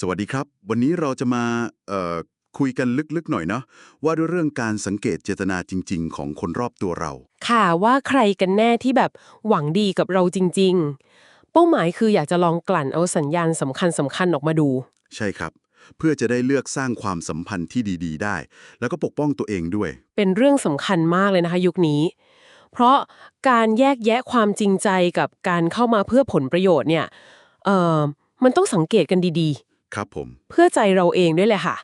สวัสดีครับ วันนี้เราจะมาเอ่อคุยกันลึกๆหน่อยเนาะว่าด้วยเรื่องการสังเกตเจตนาจริง ๆ ของคนรอบตัวเรา ค่ะว่าใครกันแน่ที่แบบหวังดีกับเราจริง ๆ เป้าหมายคืออยากจะลองกลั่นเอาสัญญาณสำคัญสำคัญออกมาดู ใช่ครับ เพื่อจะได้เลือกสร้างความสัมพันธ์ที่ดี ๆ ได้ แล้วก็ปกป้องตัวเองด้วย เป็นเรื่องสำคัญมากเลยนะคะยุคนี้ เพราะการแยกแยะความจริงใจกับการเข้ามาเพื่อผลประโยชน์เนี่ยเอ่อมันต้องสังเกตกันดี ครับผมๆเพื่อใจเราเองด้วยแหละค่ะ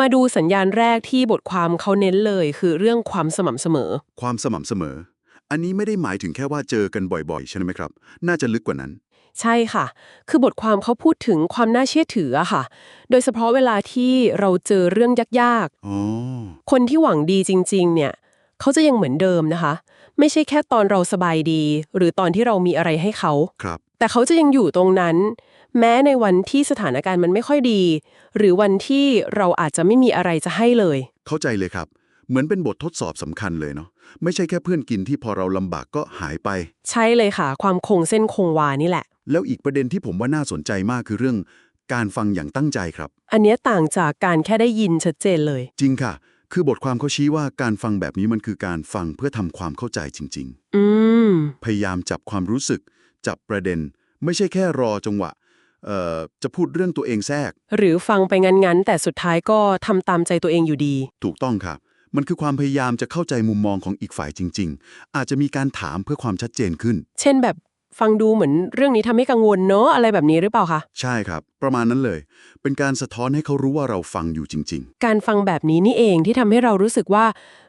มาดูสัญญาณแรกที่บทความเขาเน้นเลยคือเรื่องความสม่ำเสมอ ความสม่ำเสมอ อันนี้ไม่ได้หมายถึงแค่ว่าเจอกันบ่อยๆ ใช่ไหมครับ น่าจะลึกกว่านั้น ใช่ค่ะ คือบทความเขาพูดถึงความน่าเชื่อถืออะค่ะ โดยเฉพาะเวลาที่เราเจอเรื่องยากอ๋อ ๆ คนที่หวังดีจริง ๆ เนี่ยเขาจะยังเหมือนเดิมนะคะ ไม่ใช่แค่ตอนเราสบายดี หรือตอนที่เรามีอะไรให้เขา ครับ แต่เขาจะยังอยู่ตรงนั้น แม้ในวันที่สถานการณ์มันไม่ค่อยดี หรือวันที่เราอาจจะไม่มีอะไรจะให้เลย เข้าใจเลยครับ เหมือนเป็นบททดสอบสำคัญเลยเนาะไม่ใช่แค่เพื่อนกินที่พอเราลำบากก็หายไป ใช่เลยค่ะ ความคงเส้นคงวานี่แหละ แล้วอีกประเด็นที่ผมว่าน่าสนใจมากคือเรื่อง การฟังอย่างตั้งใจครับ อันเนี้ยต่างจากการแค่ได้ยินชัดเจนเลย จริงค่ะ คือบทความเขาชี้ว่าการฟังแบบนี้มันคือการฟังเพื่อทำความเข้าใจจริง อืม ๆ พยายามจับความรู้สึก จับประเด็น ไม่ใช่แค่รอจังหวะเอ่อจะพูดเรื่องตัวเองแทรก หรือฟังไปงั้นๆ แต่สุดท้ายก็ทำตามใจตัวเองอยู่ดี ถูกต้องค่ะมันคือความพยายามจะเข้าใจมุมมองของอีกฝ่ายจริง ๆ อาจจะมีการถามเพื่อความชัดเจนขึ้น เช่นแบบ ฟังดูเหมือนเรื่องนี้ทำให้กังวลเนอะอะไรแบบนี้หรือเปล่าคะ ใช่ครับ ประมาณนั้นเลย เป็นการสะท้อนให้เขารู้ว่าเราฟังอยู่จริง การฟังแบบนี้นี่เองที่ทำให้เรารู้สึกว่า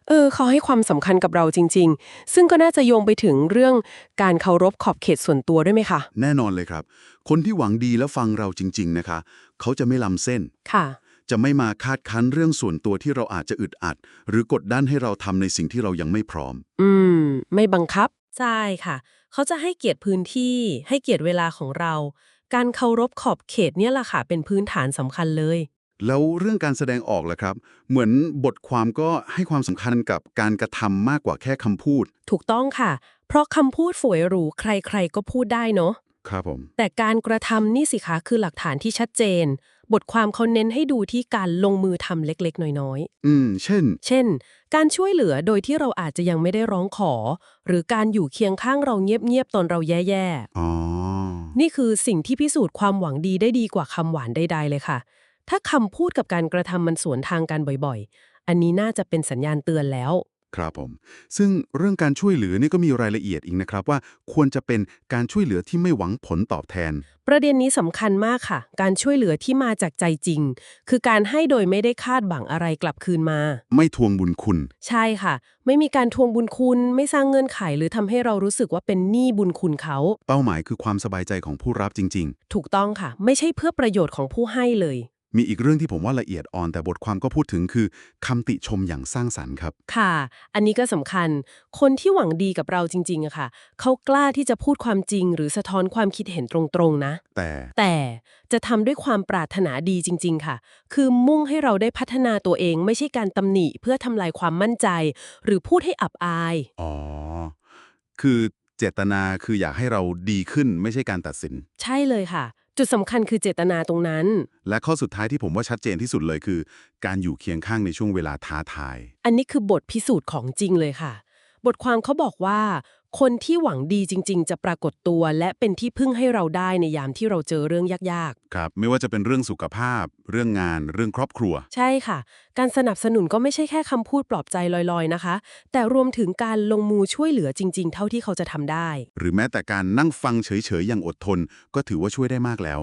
เออเขาให้ความสำคัญกับเราจริง ๆ ซึ่งก็น่าจะโยงไปถึงเรื่องการเคารพขอบเขตส่วนตัวด้วยไหมคะ ๆ แน่นอนเลยครับ คนที่หวังดีและฟังเราจริง ๆ นะคะ เขาจะไม่ล้ำเส้น ค่ะ จะไม่มาคาดคั้นเรื่องส่วนตัวที่เราอาจจะอึดอัด หรือกดดันให้เราทำในสิ่งที่เรายังไม่พร้อม อืม ไม่บังคับ ใช่ค่ะ เขาจะให้เกียรติพื้นที่ ให้เกียรติเวลาของเรา การเคารพขอบเขตเนี่ยแหละค่ะเป็นพื้นฐานสำคัญเลย แล้วเรื่องการแสดงออกล่ะครับ เหมือนบทความก็ให้ความสำคัญกับการกระทำมากกว่าแค่คำพูด ถูกต้องค่ะ เพราะคำพูดฝวยหรูใครๆก็พูดได้เนาะ ครับผม แต่การกระทำนี่สิคะคือหลักฐานที่ชัดเจน บทความเขาเน้นให้ดูที่การลงมือทำเล็กๆ น้อยอืม เช่นๆเช่น การช่วยเหลือโดยที่เราอาจจะยังไม่ได้ร้องขอ หรือการอยู่เคียงข้างเราเงียบๆ ตอนเราแย่ๆ อ๋อ นี่คือสิ่งที่พิสูจน์ความหวังดีได้ดีกว่าคำหวานใดๆเลยค่ะ ถ้าคำพูดกับการกระทำมันสวนทางกันบ่อยๆ อันนี้น่าจะเป็นสัญญาณเตือนแล้ว ครับผม ซึ่งเรื่องการช่วยเหลือนี่ก็มีรายละเอียดอีกนะครับว่าควรจะเป็นการช่วยเหลือที่ไม่หวังผลตอบแทน ประเด็นนี้สำคัญมากค่ะ การช่วยเหลือที่มาจากใจจริง คือการให้โดยไม่ได้คาดหวังอะไรกลับคืนมา ไม่ทวงบุญคุณ ใช่ค่ะ ไม่มีการทวงบุญคุณ ไม่สร้างเงื่อนไข หรือทำให้เรารู้สึกว่าเป็นหนี้บุญคุณเขา เป้าหมายคือความสบายใจของผู้รับจริงถูกต้องค่ะ ไม่ใช่เพื่อประโยชน์ของผู้ให้เลยๆ มีอีกเรื่องที่ผมว่าละเอียดอ่อน แต่บทความก็พูดถึงคือคำติชมอย่างสร้างสรรค์ครับ ค่ะ อันนี้ก็สำคัญ คนที่หวังดีกับเราจริงๆอะค่ะ เขากล้าที่จะพูดความจริง หรือสะท้อนความคิดเห็นตรงๆนะ แต่ แต่จะทำด้วยความปรารถนาดีจริง ๆ ค่ะ คือมุ่งให้เราได้พัฒนาตัวเอง ไม่ใช่การตำหนิเพื่อทำลายความมั่นใจ หรือพูดให้อับอาย อ๋อ คือเจตนาคืออยากให้เราดีขึ้นไม่ใช่การตัดสิน ใช่เลยค่ะ จุดสำคัญคือเจตนาตรงนั้น และข้อสุดท้ายที่ผมว่าชัดเจนที่สุดเลยคือ การอยู่เคียงข้างในช่วงเวลาท้าทาย อันนี้คือบทพิสูจน์ของจริงเลยค่ะ บทความเขาบอกว่า คนที่หวังดีจริง ๆ จะปรากฏตัว และเป็นที่พึ่งให้เราได้ในยามที่เราเจอเรื่องยากครับ ไม่ว่าจะเป็นเรื่องสุขภาพ เรื่องงาน เรื่องครอบครัวๆใช่ค่ะ การสนับสนุนก็ไม่ใช่แค่คำพูดปลอบใจลอยๆนะคะ แต่รวมถึงการลงมือช่วยเหลือจริง ๆ เท่าที่เขาจะทำได้ หรือแม้แต่การนั่งฟังเฉยๆอย่างอดทน ก็ถือว่าช่วยได้มากแล้ว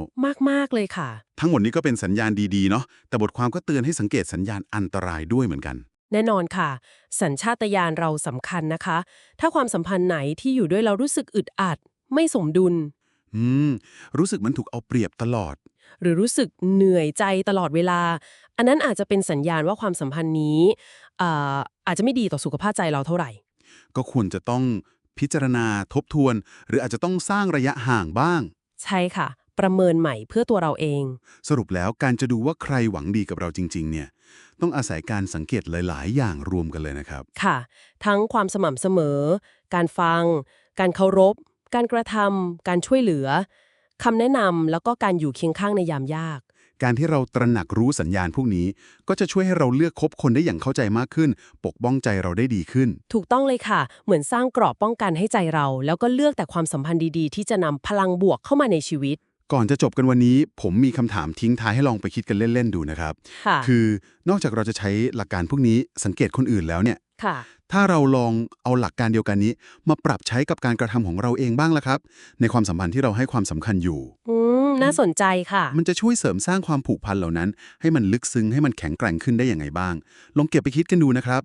มากๆเลยค่ะ ทั้งหมดนี้ก็เป็นสัญญาณดีๆเนาะแต่บทความก็เตือนให้สังเกตสัญญาณอันตรายด้วยเหมือนกัน แน่นอนค่ะ สัญชาตญาณเราสำคัญนะคะ ถ้าความสัมพันธ์ไหนที่อยู่ด้วยเรารู้สึกอึดอัด ไม่สมดุล อืม รู้สึกมันถูกเอาเปรียบตลอด หรือรู้สึกเหนื่อยใจตลอดเวลา อันนั้นอาจจะเป็นสัญญาณว่าความสัมพันธ์นี้อ่าอาจจะไม่ดีต่อสุขภาพใจเราเท่าไหร่ ก็ควรจะต้องพิจารณาทบทวน หรืออาจจะต้องสร้างระยะห่างบ้าง ใช่ค่ะ ประเมินใหม่เพื่อตัวเราเอง สรุปแล้วการจะดูว่าใครหวังดีกับเราจริง ๆ เนี่ย ต้องอาศัยการสังเกตหลาย ๆ อย่างรวมกันเลยนะครับ ค่ะ ทั้งความสม่ำเสมอ การฟัง การเคารพ การกระทำการช่วยเหลือคำแนะนำแล้วก็การอยู่เคียงข้างในยามยาก การที่เราตระหนักรู้สัญญาณพวกนี้ ก็จะช่วยให้เราเลือกคบคนได้อย่างเข้าใจมากขึ้น ปกป้องใจเราได้ดีขึ้น ถูกต้องเลยค่ะ เหมือนสร้างกรอบป้องกันให้ใจเรา แล้วก็เลือกแต่ความสัมพันธ์ดีๆ ที่จะนำพลังบวกเข้ามาในชีวิต ก่อนจะจบกันวันนี้ ผมมีคำถามทิ้งท้ายให้ลองไปคิดกันเล่น ๆ ดูนะครับค่ะคือนอกจากเราจะใช้หลักการพวกนี้สังเกตคนอื่นแล้วเนี่ยค่ะถ้าเราลองเอาหลักการเดียวกันนี้ มาปรับใช้กับการกระทำของเราเองบ้างละครับ ในความสัมพันธ์ที่เราให้ความสำคัญอยู่ อืมน่าสนใจค่ะ มันจะช่วยเสริมสร้างความผูกพันเหล่านั้น ให้มันลึกซึ้งให้มันแข็งแกร่งขึ้นได้อย่างไงบ้าง ลองเก็บไปคิดกันดูนะครับ